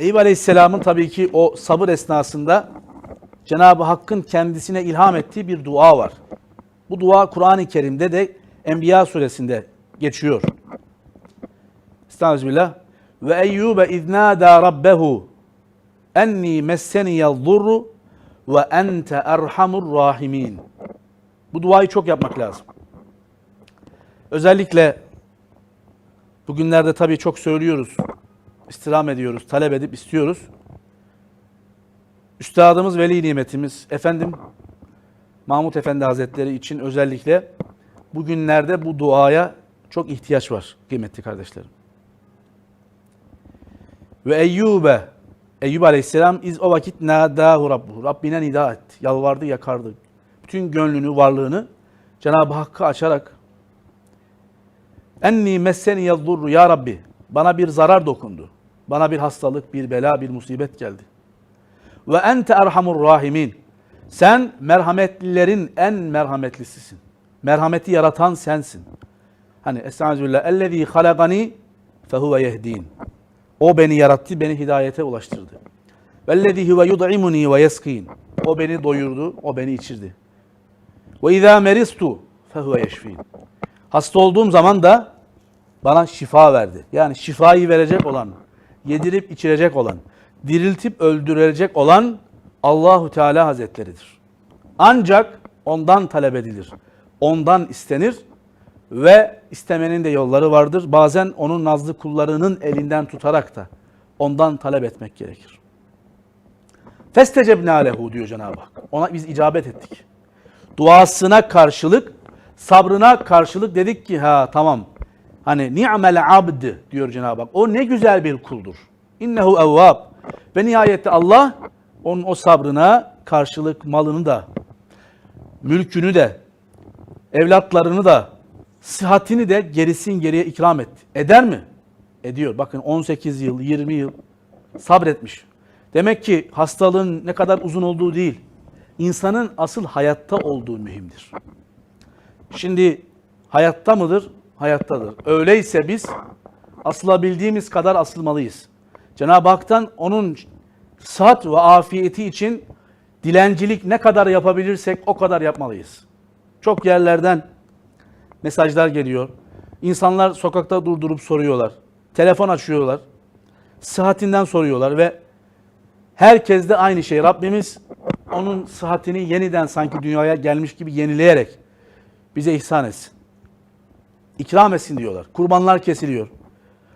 Eyüp Aleyhisselam'ın tabii ki o sabır esnasında Cenab-ı Hakk'ın kendisine ilham ettiği bir dua var. Bu dua Kur'an-ı Kerim'de de Enbiya suresinde geçiyor. Estağfirullah. Ve Eyyube iznâdâ rabbehu enni messeniyel zurru ve ente erhamur rahimin. Bu duayı çok yapmak lazım. Özellikle bugünlerde tabii çok söylüyoruz, istirham ediyoruz, talep edip istiyoruz. Üstadımız veli nimetimiz efendim Mahmut Efendi Hazretleri için özellikle bugünlerde bu duaya çok ihtiyaç var kıymetli kardeşlerim. Ve Eyyube Eyyub Aleyhisselam iz o vakit nadahu rabbuhu. Rabbine nida etti. Yalvardı, yakardı. Bütün gönlünü, varlığını Cenab-ı Hakk'a açarak Enni messeni yazdurru ya Rabbi. Bana bir zarar dokundu. Bana bir hastalık, bir bela, bir musibet geldi. Ve ente erhamur rahimin. Sen merhametlilerin en merhametlisisin. Merhameti yaratan sensin. Hani Estağfirullah. Ellezî halagani fehuve yehdin. O beni yarattı, beni hidayete ulaştırdı. Vellezî huve yud'imuni ve yeskin. O beni doyurdu, o beni içirdi. Ve izâ meristu fehuve yeşfin. Hasta olduğum zaman da bana şifa verdi. Yani şifayı verecek olan, yedirip içirecek olan, diriltip öldürecek olan Allahu Teala Hazretleridir. Ancak ondan talep edilir. Ondan istenir ve istemenin de yolları vardır. Bazen onun nazlı kullarının elinden tutarak da ondan talep etmek gerekir. Festecebne alehu diyor Cenab-ı Hak. Ona biz icabet ettik. Duasına karşılık, sabrına karşılık dedik ki ha tamam. Hani ni'mel abd diyor Cenab-ı Hak. O ne güzel bir kuldur. İnnehu evvab. Ve nihayette Allah onun o sabrına karşılık malını da, mülkünü de, evlatlarını da, sıhhatini de gerisin geriye ikram etti. Eder mi? Ediyor. Bakın 18 yıl, 20 yıl sabretmiş. Demek ki hastalığın ne kadar uzun olduğu değil, insanın asıl hayatta olduğu mühimdir. Şimdi hayatta mıdır? Hayattadır. Öyleyse biz asılabildiğimiz kadar asılmalıyız. Cenab-ı Hak'tan onun sıhhat ve afiyeti için dilencilik ne kadar yapabilirsek o kadar yapmalıyız. Çok yerlerden mesajlar geliyor. İnsanlar sokakta durdurup soruyorlar. Telefon açıyorlar. Sıhhatinden soruyorlar ve herkes de aynı şey. Rabbimiz onun sıhhatini yeniden sanki dünyaya gelmiş gibi yenileyerek bize ihsan etsin. İkram etsin diyorlar. Kurbanlar kesiliyor.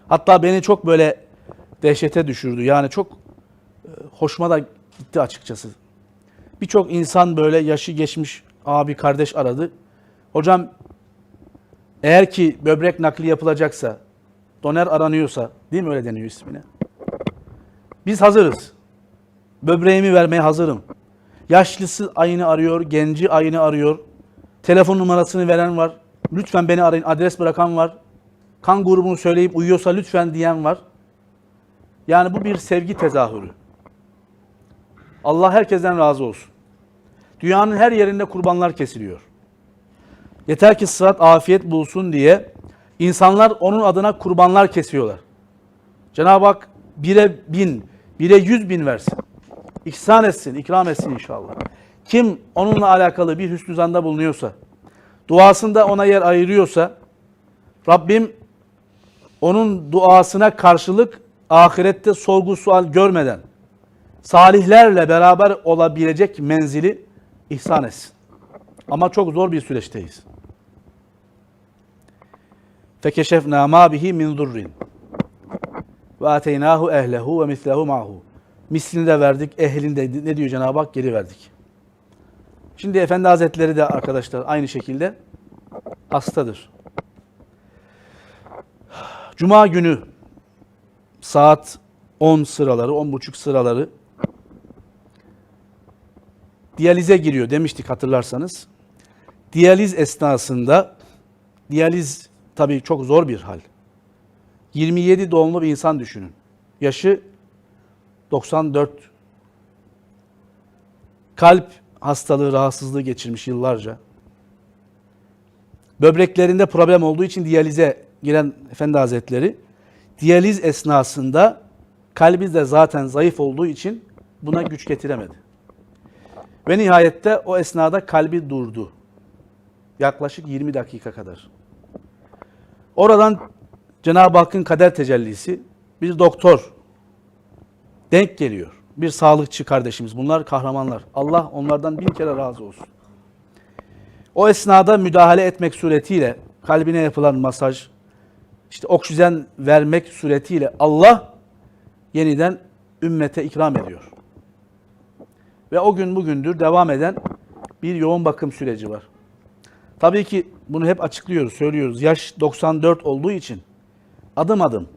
Hatta beni çok böyle dehşete düşürdü. Yani çok e, hoşuma da gitti açıkçası. Birçok insan böyle yaşı geçmiş abi kardeş aradı. Hocam eğer ki böbrek nakli yapılacaksa, doner aranıyorsa, değil mi öyle deniyor ismine? Biz hazırız. Böbreğimi vermeye hazırım. Yaşlısı ayını arıyor, genci ayını arıyor. Telefon numarasını veren var. Lütfen beni arayın. Adres bırakan var. Kan grubunu söyleyip uyuyorsa lütfen diyen var. Yani bu bir sevgi tezahürü. Allah herkesten razı olsun. Dünyanın her yerinde kurbanlar kesiliyor. Yeter ki sıhhat, afiyet bulsun diye insanlar onun adına kurbanlar kesiyorlar. Cenab-ı Hak bire bin, bire yüz bin versin. İhsan etsin, ikram etsin inşallah. Kim onunla alakalı bir hüsnü zanda bulunuyorsa, duasında ona yer ayırıyorsa, Rabbim onun duasına karşılık ahirette sorgu sual görmeden, salihlerle beraber olabilecek menzili ihsan etsin. Ama çok zor bir süreçteyiz. Fekeşefna ma bihi min durrin. Ve ateynahu ehlehu ve mislehu ma'hu. Mislini de verdik, ehlini de ne diyor Cenab-ı Hak? Geri verdik. Şimdi Efendi Hazretleri de arkadaşlar aynı şekilde hastadır. Cuma günü saat 10 sıraları, 10.30 sıraları diyalize giriyor demiştik hatırlarsanız. Diyaliz esnasında, diyaliz tabii çok zor bir hal. 27 doğumlu bir insan düşünün. Yaşı 94. Kalp hastalığı, rahatsızlığı geçirmiş yıllarca. Böbreklerinde problem olduğu için diyalize giren Efendi Hazretleri, diyaliz esnasında Kalbi de zaten zayıf olduğu için buna güç getiremedi. Ve nihayette o esnada kalbi durdu. Yaklaşık 20 dakika kadar. Oradan Cenab-ı Hakk'ın kader tecellisi bir doktor denk geliyor. Bir sağlıkçı kardeşimiz. Bunlar kahramanlar. Allah onlardan bin kere razı olsun. O esnada müdahale etmek suretiyle kalbine yapılan masaj, işte oksijen vermek suretiyle Allah yeniden ümmete ikram ediyor. Ve o gün bugündür devam eden bir yoğun bakım süreci var. Tabii ki bunu hep açıklıyoruz, söylüyoruz. Yaş 94 olduğu için adım adım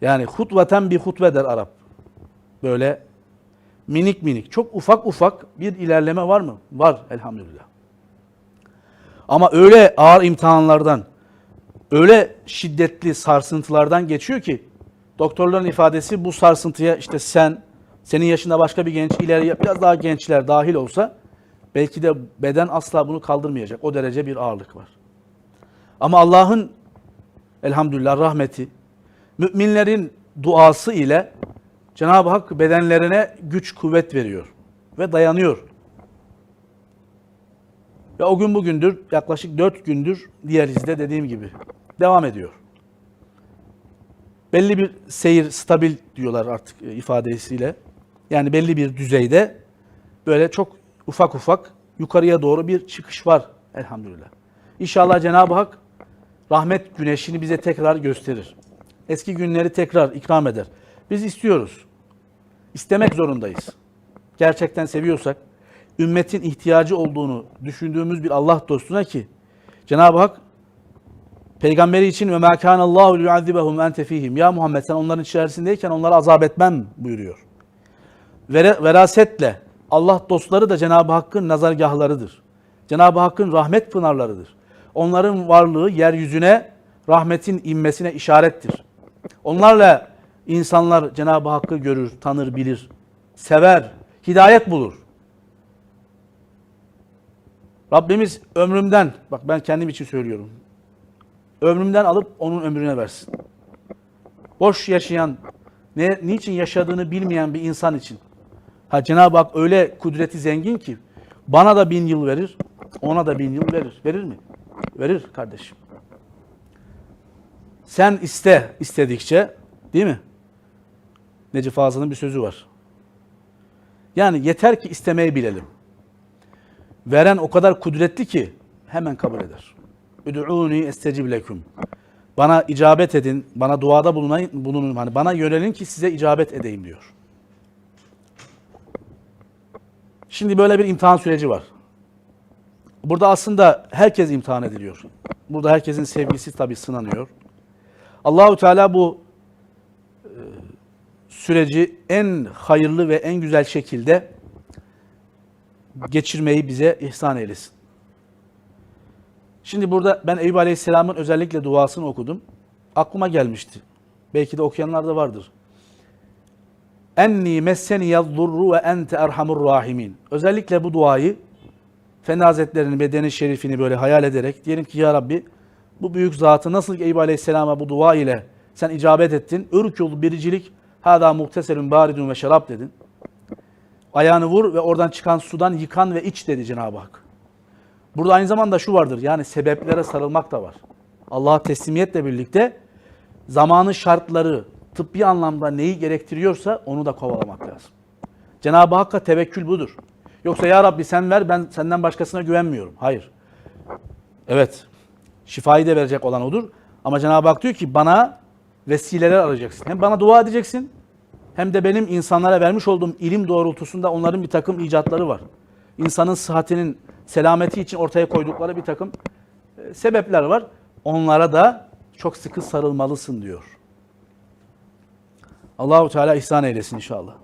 yani hutvaten bir hutve der Arap. Böyle minik minik, çok ufak ufak bir ilerleme var mı? Var elhamdülillah. Ama öyle ağır imtihanlardan, öyle şiddetli sarsıntılardan geçiyor ki doktorların ifadesi bu sarsıntıya işte sen, senin yaşında başka bir genç, ileri biraz daha gençler dahil olsa belki de beden asla bunu kaldırmayacak. O derece bir ağırlık var. Ama Allah'ın elhamdülillah rahmeti, müminlerin duası ile Cenab-ı Hak bedenlerine güç kuvvet veriyor ve dayanıyor. Ve o gün bugündür yaklaşık dört gündür diyalizde dediğim gibi devam ediyor. Belli bir seyir, stabil diyorlar artık e, ifadesiyle. Yani belli bir düzeyde böyle çok ufak ufak yukarıya doğru bir çıkış var elhamdülillah. İnşallah Cenab-ı Hak rahmet güneşini bize tekrar gösterir. Eski günleri tekrar ikram eder. Biz istiyoruz. İstemek zorundayız. Gerçekten seviyorsak, ümmetin ihtiyacı olduğunu düşündüğümüz bir Allah dostuna ki Cenab-ı Hak peygamberi için ve mâ kânallâhu liyuazzibehum ente fîhim. Ya Muhammed sen onların içerisindeyken onları azap etmem buyuruyor. Verasetle Allah dostları da Cenab-ı Hakk'ın nazargahlarıdır. Cenab-ı Hakk'ın rahmet pınarlarıdır. Onların varlığı yeryüzüne rahmetin inmesine işarettir. Onlarla insanlar Cenab-ı Hakk'ı görür, tanır, bilir, sever, hidayet bulur. Rabbimiz ömrümden, bak ben kendim için söylüyorum. Ömrümden alıp onun ömrüne versin. Boş yaşayan, ne, niçin yaşadığını bilmeyen bir insan için. Ha Cenab-ı Hak öyle kudreti zengin ki bana da bin yıl verir, ona da bin yıl verir. Verir mi? Verir kardeşim. Sen iste istedikçe, değil mi? Necip Fazıl'ın bir sözü var. Yani yeter ki istemeyi bilelim. Veren o kadar kudretli ki hemen kabul eder. Üd'ûni estecib leküm. Bana icabet edin, bana duada bulunayın, bulunun. Hani bana yönelin ki size icabet edeyim diyor. Şimdi böyle bir imtihan süreci var. Burada aslında herkes imtihan ediliyor. Burada herkesin sevgisi tabii sınanıyor. Allahu Teala bu süreci en hayırlı ve en güzel şekilde geçirmeyi bize ihsan eylesin. Şimdi burada ben Eyüp Aleyhisselam'ın özellikle duasını okudum. Aklıma gelmişti. Belki de okuyanlar da vardır. Enni messeni yazzurru ve ente erhamur rahimin. Özellikle bu duayı Hazretleri'nin bedeni şerifini böyle hayal ederek diyelim ki ya Rabbi bu büyük zatı nasıl ki Eyüp Aleyhisselam'a bu dua ile sen icabet ettin. Ürkül biricilik hada muhteselun baridun ve şarap dedin. Ayağını vur ve oradan çıkan sudan yıkan ve iç dedi Cenab-ı Hak. Burada aynı zamanda şu vardır. Yani sebeplere sarılmak da var. Allah'a teslimiyetle birlikte zamanı şartları tıbbi anlamda neyi gerektiriyorsa onu da kovalamak lazım. Cenab-ı Hakk'a tevekkül budur. Yoksa ya Rabbi sen ver ben senden başkasına güvenmiyorum. Hayır. Evet. Şifayı da verecek olan odur. Ama Cenab-ı Hak diyor ki bana vesileler arayacaksın. Hem bana dua edeceksin hem de benim insanlara vermiş olduğum ilim doğrultusunda onların bir takım icatları var. İnsanın sıhhatinin selameti için ortaya koydukları bir takım e, sebepler var. Onlara da çok sıkı sarılmalısın diyor. Allahu Teala ihsan eylesin inşallah.